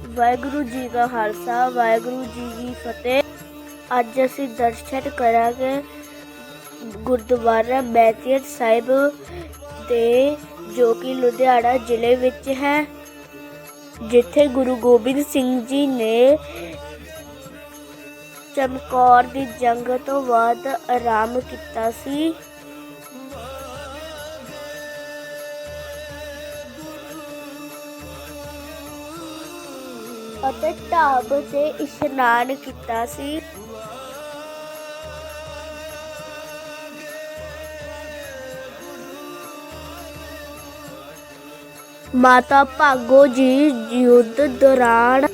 ਵਾਹਿਗੁਰੂ ਜੀ ਕਾ ਖਾਲਸਾ, ਵਾਹਿਗੁਰੂ ਜੀ ਕੀ ਫਤਿਹ। ਅੱਜ ਅਸੀਂ ਦਰਸ਼ਨ ਕਰਾਂਗੇ ਗੁਰਦੁਆਰਾ ਬੈਤੀਅਤ ਸਾਹਿਬ ਦੇ, ਜੋ ਕਿ ਲੁਧਿਆਣਾ ਜ਼ਿਲ੍ਹੇ ਵਿੱਚ ਹੈ, ਜਿੱਥੇ ਗੁਰੂ ਗੋਬਿੰਦ ਸਿੰਘ ਜੀ ਨੇ ਚਮਕੌਰ ਦੀ ਜੰਗ ਤੋਂ ਬਾਅਦ ਆਰਾਮ ਕੀਤਾ ਸੀ। ਅਤੇ ਢਾਬ ਤੇ ਇਸ਼ਨਾਨ ਕੀਤਾ ਸੀ। ਮਾਤਾ ਭਾਗੋ ਜੀ ਯੁੱਧ ਦੌਰਾਨ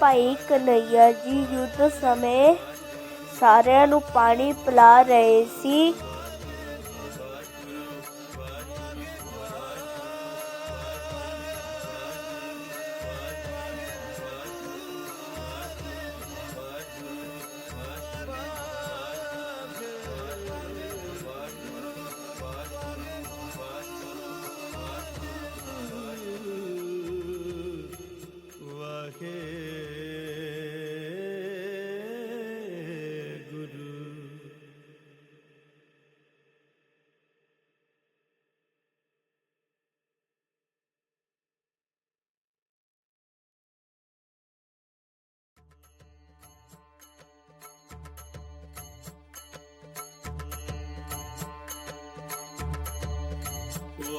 ਭਾਈ ਕਨਈਆ ਜੀ ਯੁੱਧ ਸਮੇਂ ਸਾਰਿਆਂ ਨੂੰ ਪਾਣੀ ਪਿਲਾ ਰਹੇ ਸੀ।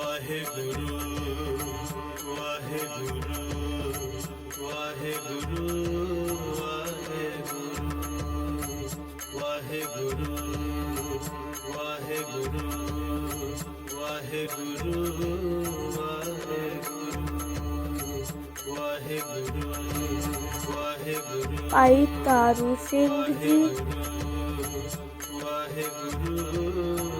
ਵਾਹਿਗੁਰੂ ਵਾਹਿਗੁਰੂ ਵਾਹਿਗੁਰੂ ਵਾਹਿਗੁਰੂ ਵਾਹਿਗੁਰੂ ਵਾਹਿਗੁਰੂ ਵਾਹਿਗੁਰੂ ਵਾਹਿਗੁਰੂ ਵਾਹਿਗੁਰੂ ਭਾਈ ਤਾਰੂ ਸਿੰਘ ਜੀ। ਵਾਹਿਗੁਰੂ ਵਾਹਿਗੁਰੂ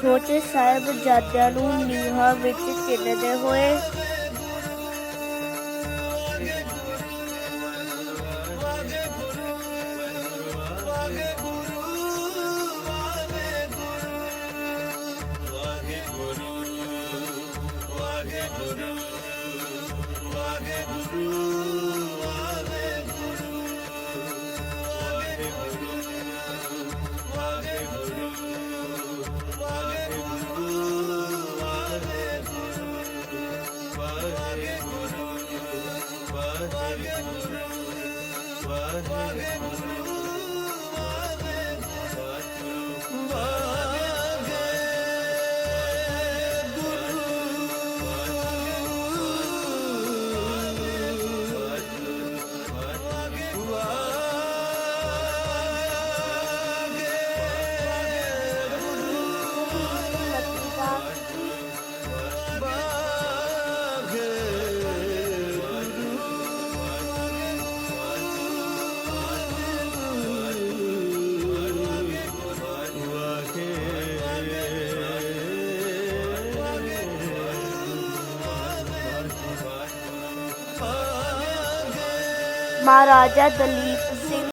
ਛੋਟੇ ਸਾਹਿਬ ਜਾਦਿਆਂ ਨੂੰ ਨੀਹਾਂ ਵਿੱਚ ਚਿੰਨਦੇ ਹੋਏ Bhagavad Gita ਮਹਾਰਾਜਾ ਦਲੀਪ